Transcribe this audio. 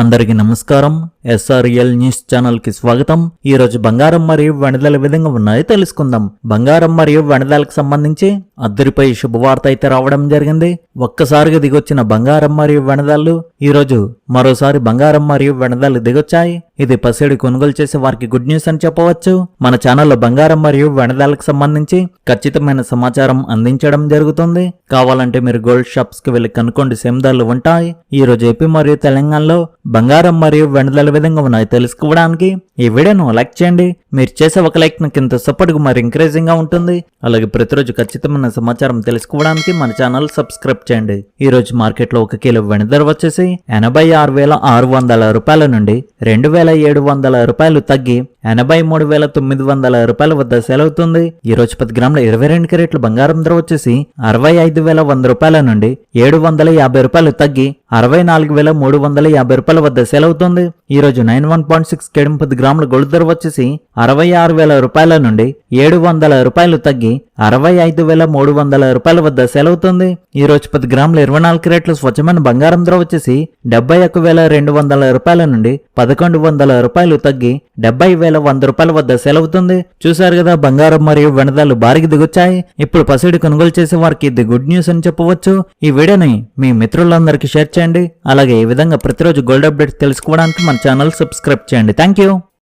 అందరికీ నమస్కారం. SRL news ఛానల్కి స్వాగతం. ఈ రోజు బంగారం మరియు వెనదల విధంగా ఉన్నాయో తెలుసుకుందాం. బంగారం మరియు వెనదలకు సంబంధించి అద్దరిపై శుభవార్త అయితే రావడం జరిగింది. ఒక్కసారిగా దిగొచ్చిన బంగారం మరియు వెనదలు ఈ రోజు మరోసారి బంగారం మరియు వెనదలు దిగొచ్చాయి. ఇది పసిడి కొనుగోలు చేసే వారికి గుడ్ న్యూస్ అని చెప్పవచ్చు. మన ఛానల్లో బంగారం మరియు వెనదాలకు సంబంధించి ఖచ్చితమైన సమాచారం అందించడం జరుగుతుంది. కావాలంటే మీరు గోల్డ్ షాప్స్కి వెళ్ళి కనుక్కోండి. సేమ్ ఉంటాయి. ఈ రోజు ఏపీ మరియు తెలంగాణలో బంగారం మరియు వెనదల విధంగా ఉన్నాయి. తెలుసుకోవడానికి ఈ వీడియోను లైక్ చేయండి. మీరు చేసే ఒక లైక్ నాకు ఇంత సపోర్ట్ మరి ఎంకరేజింగ్గా ఉంటుంది. అలాగే ప్రతిరోజు ఖచ్చితమైన సమాచారం తెలుసుకోవడానికి మన ఛానల్ సబ్స్క్రైబ్ చేయండి. ఈ రోజు మార్కెట్లో ఒక కిలో వెండి ధర వచ్చేసి ఎనభై ఆరు వేల ఆరు వందల రూపాయల నుండి రెండు వేల ఏడు వందల రూపాయలు తగ్గి ఎనభై మూడు వేల తొమ్మిది వందల రూపాయల వద్ద సేల్ అవుతుంది ఈ రోజు పది గ్రాముల ఇరవై రెండు కెరెట్ల బంగారం ధర వచ్చేసి అరవై ఐదు వేల వంద రూపాయల నుండి ఏడు వందల యాభై రూపాయలు తగ్గి అరవై నాలుగు వేల మూడు వందల యాభై రూపాయల వద్ద సేల్ అవుతుంది ఈ రోజు నైన్ వన్ పాయింట్ సిక్స్ కేడం పది గ్రాముల గోల్డ్ ధర వచ్చేసి అరవై ఆరు వేల రూపాయల నుండి ఏడు వందల రూపాయలు తగ్గి అరవై ఐదు వేల మూడు వందల రూపాయల వద్ద సెలవుతుంది. ఈ రోజు పది గ్రాముల ఇరవై నాలుగు రేట్లు స్వచ్ఛమైన బంగారం ధర వచ్చేసి డెబ్బై ఒక వేల రెండు వందల రూపాయల నుండి పదకొండు వందల రూపాయలు తగ్గి డెబ్బై వేల వంద రూపాయల వద్ద సెలవుతుంది. చూశారు కదా బంగారం మరియు వెనదాలు భారీకి దిగొచ్చాయి. ఇప్పుడు పసిడి కొనుగోలు చేసే వారికి ఇది గుడ్ న్యూస్ అని చెప్పవచ్చు. ఈ వీడియోని మీ మిత్రులందరికీ షేర్ చేయండి. అలాగే ఈ విధంగా ప్రతిరోజు గోల్డ్ అప్డేట్స్ తెలుసుకోవడానికి మన ఛానల్ సబ్స్క్రైబ్ చేయండి. Thank you.